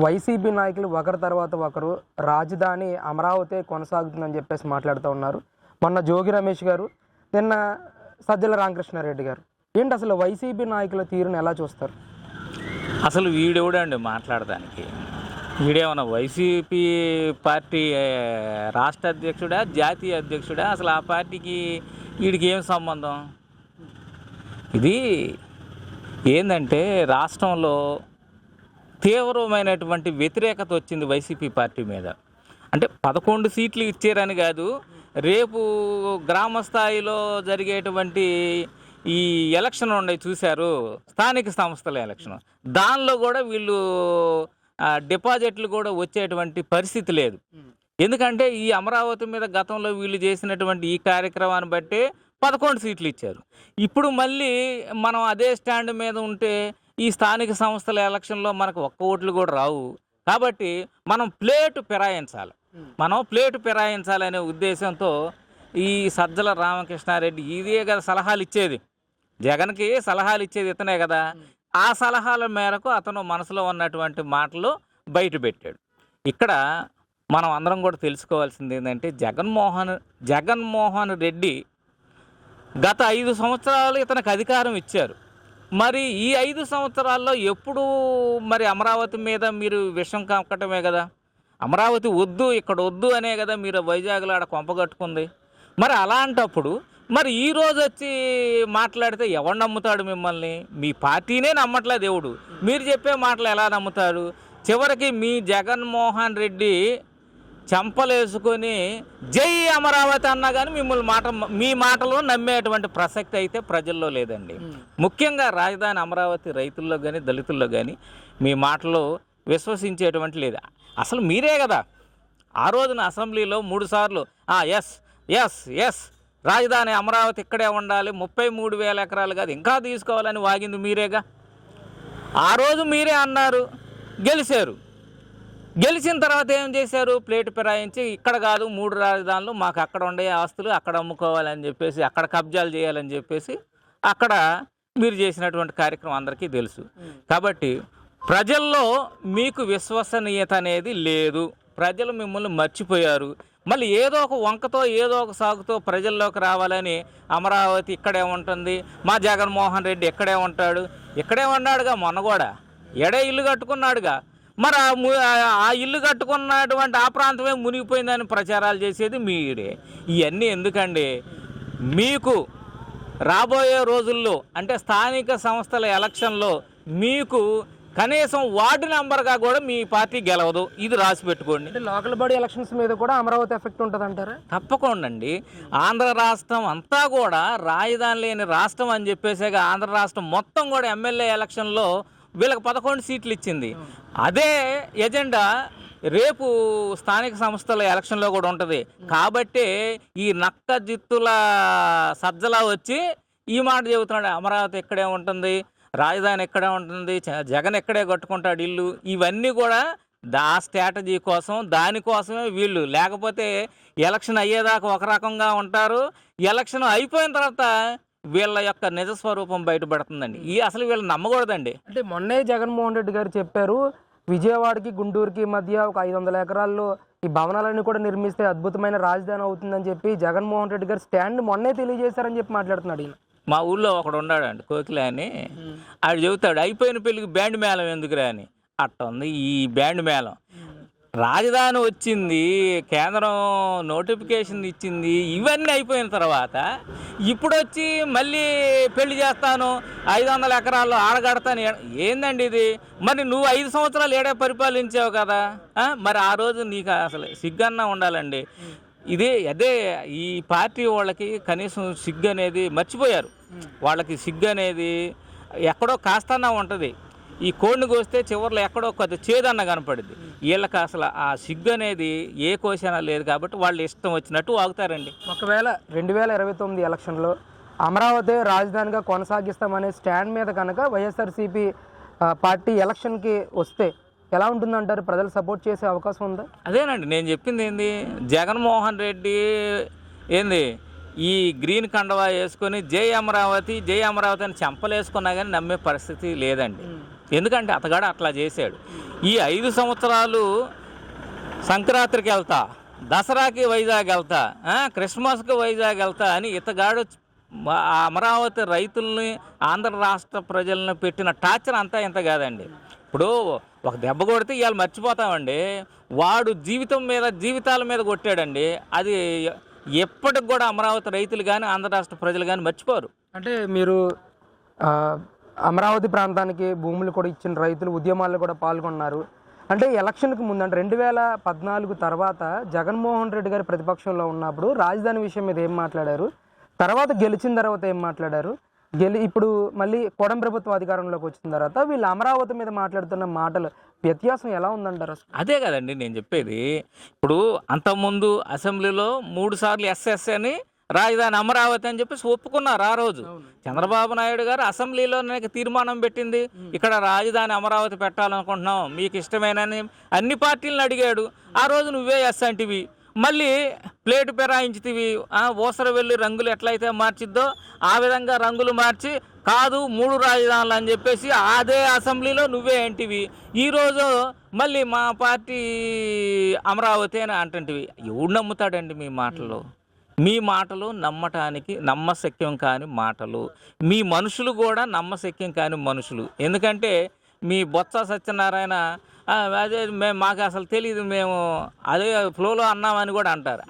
YCP నాయకులు ఒకరి తర్వాత ఒకరు రాజధాని అమరావతి కొనసాగుతుందని చెప్పేసి మాట్లాడుతూ ఉన్నారు. మొన్న జోగి రమేష్ గారు నిన్న సజ్జల రామకృష్ణారెడ్డి గారు. ఏంటి అసలు వైసీపీ నాయకుల తీరును ఎలా చూస్తారు? అసలు వీడెవడండి మాట్లాడడానికి వీడేమన్నా వైసీపీ పార్టీ రాష్ట్ర అధ్యక్షుడా జాతీయ అధ్యక్షుడా? అసలు ఆ పార్టీకి వీడికి ఏం సంబంధం? ఇది ఏంటంటే రాష్ట్రంలో తీవ్రమైనటువంటి వ్యతిరేకత వచ్చింది వైసీపీ పార్టీ మీద. అంటే పదకొండు సీట్లు ఇచ్చారని కాదు రేపు గ్రామ స్థాయిలో జరిగేటువంటి ఈ ఎలక్షన్ ఉన్నాయి చూశారు స్థానిక సంస్థల ఎలక్షన్. దానిలో కూడా వీళ్ళు డిపాజిట్లు కూడా వచ్చేటువంటి పరిస్థితి లేదు. ఎందుకంటే ఈ అమరావతి మీద గతంలో వీళ్ళు చేసినటువంటి ఈ కార్యక్రమాన్ని బట్టే పదకొండు సీట్లు ఇచ్చారు. ఇప్పుడు మళ్ళీ మనం అదే స్టాండ్ మీద ఉంటే ఈ స్థానిక సంస్థల ఎలక్షన్లో మనకు ఒక్క ఓట్లు కూడా రావు. కాబట్టి మనం ప్లేటు ఫిరాయించాలి మనం ప్లేటు ఫిరాయించాలనే ఉద్దేశంతో ఈ సజ్జల రామకృష్ణారెడ్డి ఇదే కదా సలహాలు ఇచ్చేది. జగన్కి సలహాలు ఇచ్చేది ఇతనే కదా. ఆ సలహాల మేరకు అతను మనసులో ఉన్నటువంటి మాటలు బయట పెట్టాడు. ఇక్కడ మనం అందరం కూడా తెలుసుకోవాల్సింది ఏంటంటే జగన్మోహన్ జగన్మోహన్ రెడ్డి గత ఐదు సంవత్సరాలు ఇతనికి అధికారం ఇచ్చారు. మరి ఈ ఐదు సంవత్సరాల్లో ఎప్పుడు మరి అమరావతి మీద మీరు విషం కక్కటమే కదా? అమరావతి వద్దు ఇక్కడ వద్దు అనే కదా మీరు వైజాగ్లో ఆడ కొంపగట్టుకుంది మరి అలాంటప్పుడు మరి ఈ రోజు వచ్చి మాట్లాడితే ఎవడు నమ్ముతాడు మిమ్మల్ని? మీ పార్టీనే నమ్మట్లే దేవుడు. మీరు చెప్పే మాటలు ఎలా నమ్ముతాడు? చివరికి మీ జగన్మోహన్ రెడ్డి చెంపలేసుకొని జై అమరావతి అన్నా కానీ మిమ్మల్ని మాట మీ మాటలో నమ్మేటువంటి ప్రసక్తి అయితే ప్రజల్లో లేదండి. ముఖ్యంగా రాజధాని అమరావతి రైతుల్లో కానీ దళితుల్లో కానీ మీ మాటలు విశ్వసించేటువంటి లేదు. అసలు మీరే కదా. ఆ రోజున అసెంబ్లీలో మూడు సార్లు ఎస్ ఎస్ ఎస్ రాజధాని అమరావతి ఇక్కడే ఉండాలి ముప్పై మూడు వేల ఎకరాలు కాదు ఇంకా తీసుకోవాలని వాగింది మీరేగా? ఆ రోజు మీరే అన్నారు గెలిచారు. గెలిచిన తర్వాత ఏం చేశారు? ప్లేట్ పిరాయించి ఇక్కడ కాదు మూడు రాజధానులు మాకు అక్కడ ఉండే ఆస్తులు అక్కడ అమ్ముకోవాలని చెప్పేసి అక్కడ కబ్జాలు చేయాలని చెప్పేసి అక్కడ మీరు చేసినటువంటి కార్యక్రమం అందరికీ తెలుసు. కాబట్టి ప్రజల్లో మీకు విశ్వసనీయత అనేది లేదు. ప్రజలు మిమ్మల్ని మర్చిపోయారు. మళ్ళీ ఏదో ఒక వంకతో ఏదో ఒక సాగుతో ప్రజల్లోకి రావాలని అమరావతి ఇక్కడే ఉంటుంది మా జగన్మోహన్ రెడ్డి ఇక్కడే ఉంటాడు. ఇక్కడే ఉన్నాడుగా మొన్న కూడా. ఎడే ఇల్లు కట్టుకున్నాడుగా. మరి ఆ ఇల్లు కట్టుకున్నటువంటి ఆ ప్రాంతమే మునిగిపోయిందని ప్రచారాలు చేసేది మీరే. ఇవన్నీ ఎందుకండి? మీకు రాబోయే రోజుల్లో అంటే స్థానిక సంస్థల ఎలక్షన్లో మీకు కనీసం వార్డు నెంబర్గా కూడా మీ పార్టీ గెలవదు. ఇది రాసి పెట్టుకోండి. లోకల్ బాడీ ఎలక్షన్స్ మీద కూడా అమరావతి ఎఫెక్ట్ ఉంటుంది అంటారా తప్పకుండా అండి ఆంధ్ర రాష్ట్రం అంతా కూడా రాజధాని లేని రాష్ట్రం అని చెప్పేసాక ఆంధ్ర రాష్ట్రం మొత్తం కూడా ఎమ్మెల్యే ఎలక్షన్లో వీళ్ళకి పదకొండు సీట్లు ఇచ్చింది. అదే ఎజెండా రేపు స్థానిక సంస్థల ఎలక్షన్లో కూడా ఉంటుంది. కాబట్టి ఈ నక్క జిత్తుల సజ్జలా వచ్చి ఈ మాట చెబుతున్నాడు. అమరావతి ఇక్కడే ఉంటుంది? రాజధాని ఇక్కడే ఉంటుంది? జ- జగన్ ఇక్కడే కట్టుకుంటాడు ఇల్లు? ఇవన్నీ కూడా దా స్ట్రాటజీ కోసం దానికోసమే వీళ్ళు. లేకపోతే ఎలక్షన్ అయ్యేదాకా ఒక రకంగా ఉంటారు. ఎలక్షన్ అయిపోయిన తర్వాత వీళ్ళ యొక్క నిజ స్వరూపం బయటపడుతుందండి. ఈ అసలు వీళ్ళు నమ్మకూడదండి. అంటే మొన్నే జగన్మోహన్ రెడ్డి గారు చెప్పారు విజయవాడకి గుంటూరుకి మధ్య ఒక ఐదు వందల ఎకరాల్లో ఈ భవనాలన్నీ కూడా నిర్మిస్తే అద్భుతమైన రాజధాని అవుతుందని చెప్పి జగన్మోహన్ రెడ్డి గారు స్టాండ్ మొన్నే తెలియజేశారని చెప్పి మాట్లాడుతున్నాడు ఈయన. మా ఊళ్ళో ఒకడు ఉన్నాడండి కోకిల అని. ఆడు చెబుతాడు అయిపోయిన పెళ్ళికి బ్యాండ్ మేళం ఎందుకురా అని. అట్ట ఉంది ఈ బ్యాండ్ మేళం. రాజధాని వచ్చింది కేంద్రం నోటిఫికేషన్ ఇచ్చింది ఇవన్నీ అయిపోయిన తర్వాత ఇప్పుడు వచ్చి మళ్ళీ పెళ్ళి చేస్తాను ఐదు వందల ఎకరాల్లో ఆడగడతాను ఏందండి ఇది? మరి నువ్వు ఐదు సంవత్సరాలు ఏడే పరిపాలించావు కదా? మరి ఆ రోజు నీకు అసలు సిగ్గన్నా ఉండాలండి. ఇదే అదే ఈ పార్టీ వాళ్ళకి కనీసం సిగ్గు అనేది మర్చిపోయారు. వాళ్ళకి సిగ్గు అనేది ఎక్కడో కాస్తన్నా ఉంటుంది. ఈ కోడిని కోస్తే చివరిలో ఎక్కడో కొద్ది చేదన్న కనపడుద్ది. వీళ్ళకి అసలు ఆ సిగ్గు అనేది ఏ కోసైనా లేదు కాబట్టి వాళ్ళు ఇష్టం వచ్చినట్టు వాగుతారండి. ఒకవేళ రెండు వేల ఇరవై తొమ్మిది ఎలక్షన్లో అమరావతి రాజధానిగా కొనసాగిస్తామనే స్టాండ్ మీద కనుక వైఎస్ఆర్సీపీ పార్టీ ఎలక్షన్కి వస్తే ఎలా ఉంటుందంటారు? ప్రజలు సపోర్ట్ చేసే అవకాశం ఉందా? అదేనండి నేను చెప్పింది ఏంది? జగన్మోహన్ రెడ్డి ఏంది? ఈ గ్రీన్ కండవా వేసుకొని జై అమరావతి జై అమరావతి అని చెంపలేసుకున్నా కానీ నమ్మే పరిస్థితి లేదండి. ఎందుకంటే అతగాడు అట్లా చేశాడు. ఈ ఐదు సంవత్సరాలు సంక్రాంతికి వెళ్తా దసరాకి వైజాగ్ వెళ్తా క్రిస్మస్కి వైజాగ్ వెళ్తా అని ఇతగాడు అమరావతి రైతుల్ని ఆంధ్ర రాష్ట్ర ప్రజలను పెట్టిన టార్చర్ అంతా ఇంత కాదండి. ఇప్పుడు ఒక దెబ్బ కొడితే ఇవాళ మర్చిపోతామండి. వాడు జీవితం మీద జీవితాల మీద కొట్టాడండి. అది ఎప్పటికి కూడా అమరావతి రైతులు కానీ ఆంధ్ర రాష్ట్ర ప్రజలు కానీ మర్చిపోరు. అంటే మీరు అమరావతి ప్రాంతానికి భూములు కూడా ఇచ్చిన రైతులు ఉద్యమాల్లో కూడా పాల్గొన్నారు. అంటే ఎలక్షన్కి ముందు అంటే రెండు వేల పద్నాలుగు తర్వాత జగన్మోహన్ రెడ్డి గారి ప్రతిపక్షంలో ఉన్నప్పుడు రాజధాని విషయం మీద ఏం మాట్లాడారు? తర్వాత గెలిచిన తర్వాత ఏం మాట్లాడారు? గెలి ఇప్పుడు మళ్ళీ కోడం ప్రభుత్వం అధికారంలోకి వచ్చిన తర్వాత వీళ్ళు అమరావతి మీద మాట్లాడుతున్న మాటలు వ్యత్యాసం ఎలా ఉందంటారు అసలు? అదే కదండి నేను చెప్పేది. ఇప్పుడు అంతకుముందు అసెంబ్లీలో మూడు సార్లు ఎస్ఎస్ అని రాజధాని అమరావతి అని చెప్పేసి ఒప్పుకున్నారు ఆ రోజు. చంద్రబాబు నాయుడు గారు అసెంబ్లీలో నాకు తీర్మానం పెట్టింది. ఇక్కడ రాజధాని అమరావతి పెట్టాలనుకుంటున్నాం మీకు ఇష్టమేనని అన్ని పార్టీలను అడిగాడు. ఆ రోజు నువ్వే ఎస్ అంటివి. మళ్ళీ ప్లేటు పెరాయించితివి. ఊసర వెళ్ళి రంగులు ఎట్లయితే మార్చిద్దో ఆ విధంగా రంగులు మార్చి కాదు మూడు రాజధానులు అని చెప్పేసి అదే అసెంబ్లీలో నువ్వే అంటివి. ఈరోజు మళ్ళీ మా పార్టీ అమరావతి అని అంటుంటివి. ఎవడు నమ్ముతాడండి మీ మాటలు మీ మాటలు నమ్మటానికి నమ్మశక్యం కాని మాటలు. మీ మనుషులు కూడా నమ్మశక్యం కాని మనుషులు. ఎందుకంటే మీ బొత్స సత్యనారాయణ అదే మేము మాకు అసలు తెలియదు మేము అదే ఫ్లోలో అన్నామని కూడా అంటారు.